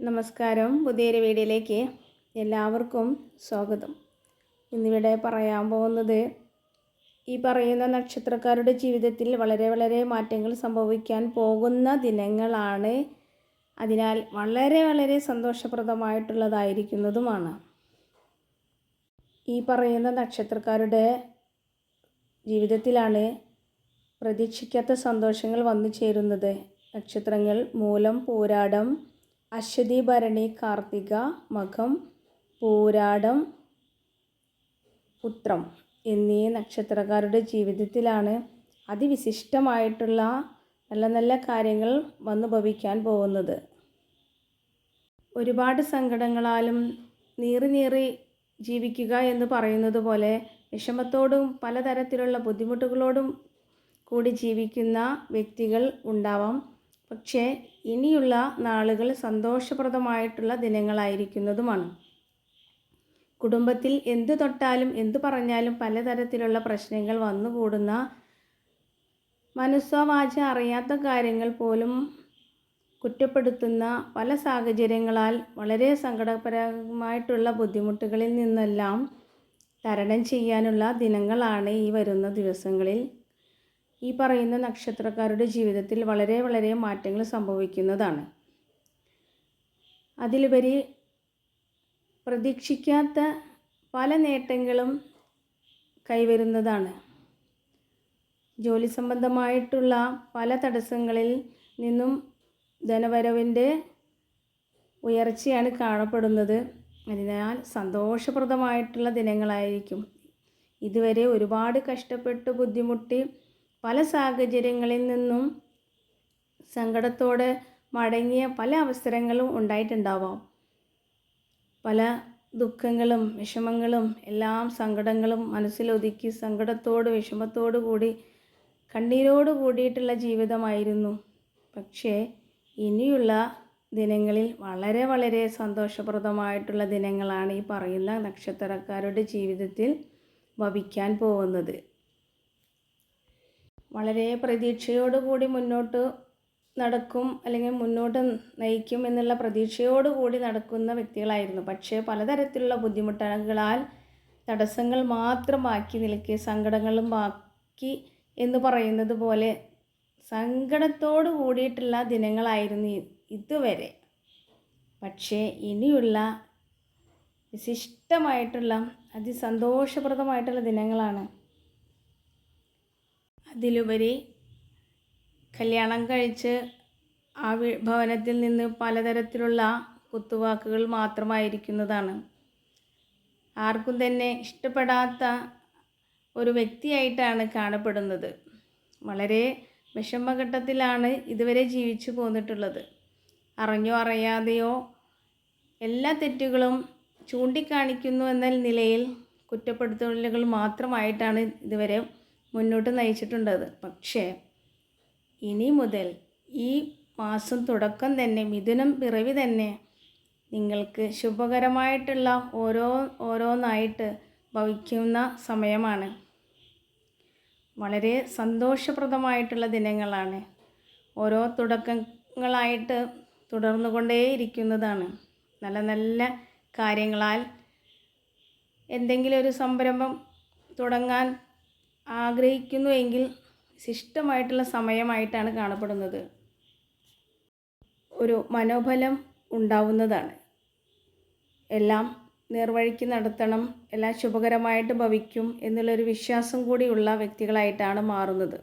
നമസ്കാരം. പുതിയൊരു വീഡിയോയിലേക്ക് എല്ലാവർക്കും സ്വാഗതം. ഇന്നിവിടെ പറയാൻ പോകുന്നത് ഈ പറയുന്ന നക്ഷത്രക്കാരുടെ ജീവിതത്തിൽ വളരെ വളരെ മാറ്റങ്ങൾ സംഭവിക്കാൻ പോകുന്ന ദിനങ്ങളാണ്. അതിനാൽ വളരെ വളരെ സന്തോഷപ്രദമായിട്ടുള്ളതായിരിക്കുന്നതുമാണ്. ഈ പറയുന്ന നക്ഷത്രക്കാരുടെ ജീവിതത്തിലാണ് പ്രതീക്ഷിക്കാത്ത സന്തോഷങ്ങൾ വന്നു ചേരുന്നത്. നക്ഷത്രങ്ങൾ മൂലം പൂരാടം അശ്വതി ഭരണി കാർത്തിക മകം പൂരാടം പുത്രം എന്നീ നക്ഷത്രക്കാരുടെ ജീവിതത്തിലാണ് അതിവിശിഷ്ടമായിട്ടുള്ള നല്ല നല്ല കാര്യങ്ങൾ വന്നു ഭവിക്കാൻ പോകുന്നത്. ഒരുപാട് സങ്കടങ്ങളാലും നീറി നീറി ജീവിക്കുക എന്ന് പറയുന്നത് പോലെ വിഷമത്തോടും പലതരത്തിലുള്ള ബുദ്ധിമുട്ടുകളോടും കൂടി ജീവിക്കുന്ന വ്യക്തികൾ ഉണ്ടാവാം. പക്ഷേ ഇനിയുള്ള നാളുകൾ സന്തോഷപ്രദമായിട്ടുള്ള ദിനങ്ങളായിരിക്കുന്നതുമാണ്. കുടുംബത്തിൽ എന്തു തൊട്ടാലും എന്തു പറഞ്ഞാലും പലതരത്തിലുള്ള പ്രശ്നങ്ങൾ വന്നുകൂടുന്ന മനസ്സോവാച അറിയാത്ത കാര്യങ്ങൾ പോലും കുറ്റപ്പെടുത്തുന്ന പല സാഹചര്യങ്ങളാൽ വളരെ സങ്കടപരമായിട്ടുള്ള ബുദ്ധിമുട്ടുകളിൽ നിന്നെല്ലാം തരണം ചെയ്യാനുള്ള ദിനങ്ങളാണ് ഈ വരുന്ന ദിവസങ്ങളിൽ. ഈ പറയുന്ന നക്ഷത്രക്കാരുടെ ജീവിതത്തിൽ വളരെ വളരെ മാറ്റങ്ങൾ സംഭവിക്കുന്നതാണ്. അതിലുപരി പ്രതീക്ഷിക്കാത്ത പല നേട്ടങ്ങളും കൈവരുന്നതാണ്. ജോലി സംബന്ധമായിട്ടുള്ള പല തടസ്സങ്ങളിൽ നിന്നും ധനവരവിന്റെ ഉയർച്ചയാണ് കാണപ്പെടുന്നത്. അതിനാൽ സന്തോഷപ്രദമായിട്ടുള്ള ദിനങ്ങളായിരിക്കും. ഇതുവരെ ഒരുപാട് കഷ്ടപ്പെട്ട് ബുദ്ധിമുട്ടി പല സാഹചര്യങ്ങളിൽ നിന്നും സങ്കടത്തോടെ മടങ്ങിയ പല അവസരങ്ങളും ഉണ്ടായിട്ടുണ്ടാവാം. പല ദുഃഖങ്ങളും വിഷമങ്ങളും എല്ലാം സങ്കടങ്ങളും മനസ്സിലൊതുക്കി സങ്കടത്തോട് വിഷമത്തോടു കൂടി കണ്ണീരോട് കൂടിയിട്ടുള്ള ജീവിതമായിരുന്നു. പക്ഷേ ഇനിയുള്ള ദിനങ്ങളിൽ വളരെ വളരെ സന്തോഷപ്രദമായിട്ടുള്ള ദിനങ്ങളാണ് ഈ പറയുന്ന നക്ഷത്രക്കാരുടെ ജീവിതത്തിൽ ഭവിക്കാൻ പോകുന്നത്. വളരെ പ്രതീക്ഷയോടുകൂടി മുന്നോട്ട് നടക്കും അല്ലെങ്കിൽ മുന്നോട്ട് നയിക്കും എന്നുള്ള പ്രതീക്ഷയോടുകൂടി നടക്കുന്ന വ്യക്തികളായിരുന്നു. പക്ഷേ പലതരത്തിലുള്ള ബുദ്ധിമുട്ടുകളാൽ തടസ്സങ്ങൾ മാത്രം ബാക്കി നിൽക്കി സങ്കടങ്ങളും ബാക്കി എന്ന് പറയുന്നത് പോലെ സങ്കടത്തോടു കൂടിയിട്ടുള്ള ദിനങ്ങളായിരുന്നു ഇതുവരെ. പക്ഷേ ഇനിയുള്ള വിശിഷ്ടമായിട്ടുള്ള അതിസന്തോഷപ്രദമായിട്ടുള്ള ദിനങ്ങളാണ് അതിലുപരി കല്യാണം കഴിച്ച് ആ ഭവനത്തിൽ നിന്ന് പലതരത്തിലുള്ള കുത്തുവാക്കുകൾ മാത്രമായിരിക്കുന്നതാണ്. ആർക്കും തന്നെ ഇഷ്ടപ്പെടാത്ത ഒരു വ്യക്തിയായിട്ടാണ് കാണപ്പെടുന്നത്. വളരെ വിഷമഘട്ടത്തിലാണ് ഇതുവരെ ജീവിച്ചു പോന്നിട്ടുള്ളത്. അറിഞ്ഞോ അറിയാതെയോ എല്ലാ തെറ്റുകളും ചൂണ്ടിക്കാണിക്കുന്നു എന്ന നിലയിൽ കുറ്റപ്പെടുത്തലുകൾ മാത്രമായിട്ടാണ് ഇതുവരെ മുന്നോട്ട് നയിച്ചിട്ടുണ്ടത് പക്ഷേ ഇനി മുതൽ ഈ മാസം തുടക്കം തന്നെ മിഥുനം പിറവി തന്നെ നിങ്ങൾക്ക് ശുഭകരമായിട്ടുള്ള ഓരോ ഓരോന്നായിട്ട് ഭവിക്കുന്ന സമയമാണ്. വളരെ സന്തോഷപ്രദമായിട്ടുള്ള ദിനങ്ങളാണ്. ഓരോ തുടക്കങ്ങളായിട്ട് തുടർന്നു തുടർന്നുകൊണ്ടേയിരിക്കുന്നതാണ്. നല്ല നല്ല കാര്യങ്ങളാൽ എന്തെങ്കിലും ഒരു സംരംഭം തുടങ്ങാൻ ആഗ്രഹിക്കുന്നുവെങ്കിൽ ശിഷ്ടമായിട്ടുള്ള സമയമായിട്ടാണ് കാണപ്പെടുന്നത്. ഒരു മനോബലം ഉണ്ടാവുന്നതാണ്. എല്ലാം നേർവഴിക്ക് നടത്തണം എല്ലാം ശുഭകരമായിട്ട് ഭവിക്കും എന്നുള്ളൊരു വിശ്വാസം കൂടിയുള്ള വ്യക്തികളായിട്ടാണ് മാറുന്നത്.